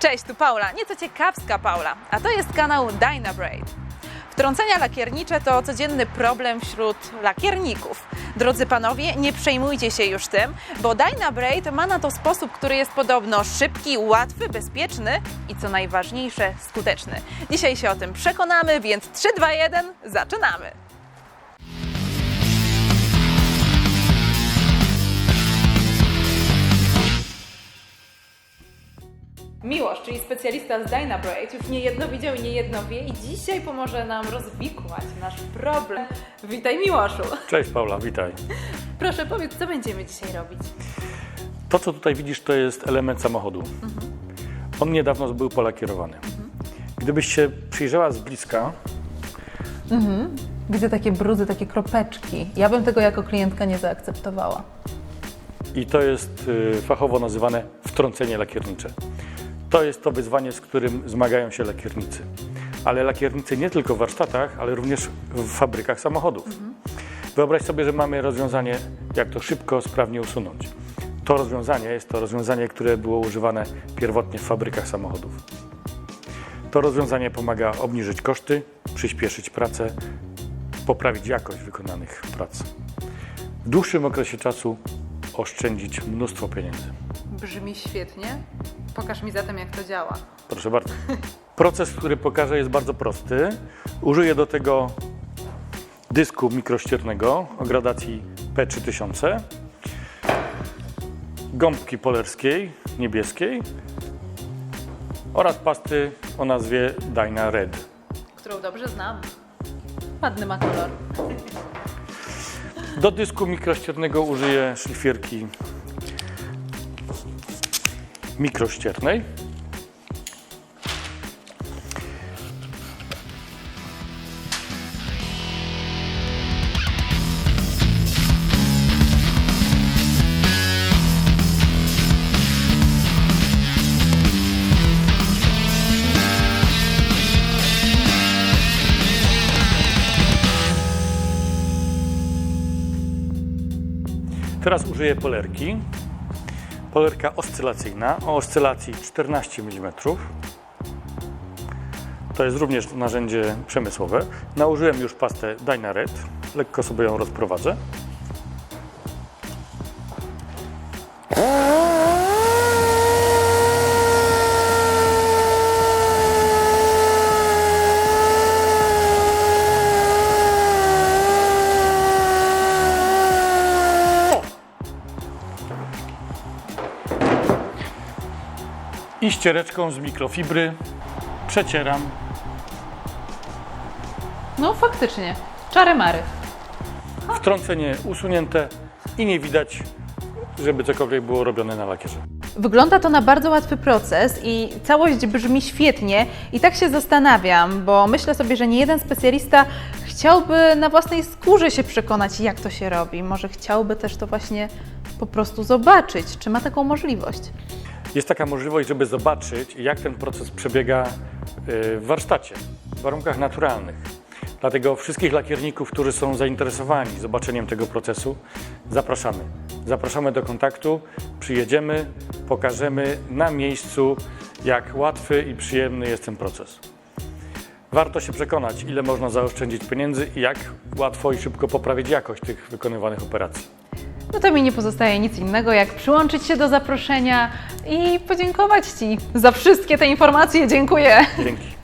Cześć, tu Paula, nieco ciekawska Paula, a to jest kanał Dynabraid. Wtrącenia lakiernicze to codzienny problem wśród lakierników. Drodzy panowie, nie przejmujcie się już tym, bo Dynabraid ma na to sposób, który jest podobno szybki, łatwy, bezpieczny i co najważniejsze, skuteczny. Dzisiaj się o tym przekonamy, więc 3, 2, 1, zaczynamy! Miłosz, czyli specjalista z Dynabraid, już niejedno widział i niejedno wie i dzisiaj pomoże nam rozwikłać nasz problem. Witaj Miłoszu. Cześć Paula, witaj. Proszę powiedz, co będziemy dzisiaj robić? To, co tutaj widzisz, to jest element samochodu. On niedawno był polakierowany. Gdybyś się przyjrzała z bliska, Widzę takie brudy, takie kropeczki. Ja bym tego jako klientka nie zaakceptowała. i to jest y, fachowo nazywane wtrącenie lakiernicze. To jest to wyzwanie, z którym zmagają się lakiernicy. Ale lakiernicy nie tylko w warsztatach, ale również w fabrykach samochodów. Wyobraź sobie, że mamy rozwiązanie, jak to szybko, sprawnie usunąć. To rozwiązanie jest to rozwiązanie, które było używane pierwotnie w fabrykach samochodów. To rozwiązanie pomaga obniżyć koszty, przyspieszyć pracę, poprawić jakość wykonanych prac. W dłuższym okresie czasu oszczędzić mnóstwo pieniędzy. Brzmi świetnie. Pokaż mi zatem, jak to działa. Proszę bardzo. Proces, który pokażę, jest bardzo prosty. Użyję do tego dysku mikrościernego o gradacji P3000, gąbki polerskiej, niebieskiej oraz pasty o nazwie Dyna Red. Którą dobrze znam. Ładny ma kolor. Do dysku mikrościernego użyję szlifierki mikrościernej. Teraz użyję polerki. Polerka oscylacyjna o oscylacji 14 mm. To jest również narzędzie przemysłowe. Nałożyłem już pastę Dynared. Lekko sobie ją rozprowadzę. I ściereczką z mikrofibry przecieram No faktycznie. Czary mary. wtrącenie usunięte i nie widać, żeby cokolwiek było robione na lakierze. Wygląda to na bardzo łatwy proces i całość brzmi świetnie. I tak się zastanawiam, bo myślę sobie, że nie jeden specjalista chciałby na własnej skórze się przekonać, jak to się robi. Może chciałby też to właśnie po prostu zobaczyć. Czy ma taką możliwość? Jest taka możliwość, żeby zobaczyć, jak ten proces przebiega y, w warsztacie, w warunkach naturalnych. Dlatego wszystkich lakierników, którzy są zainteresowani zobaczeniem tego procesu, zapraszamy. Zapraszamy do kontaktu, przyjedziemy, pokażemy na miejscu, jak łatwy i przyjemny jest ten proces. Warto się przekonać, ile można zaoszczędzić pieniędzy i jak łatwo i szybko poprawić jakość tych wykonywanych operacji. No to mi nie pozostaje nic innego, jak przyłączyć się do zaproszenia i podziękować Ci za wszystkie te informacje. Dziękuję. Dzięki.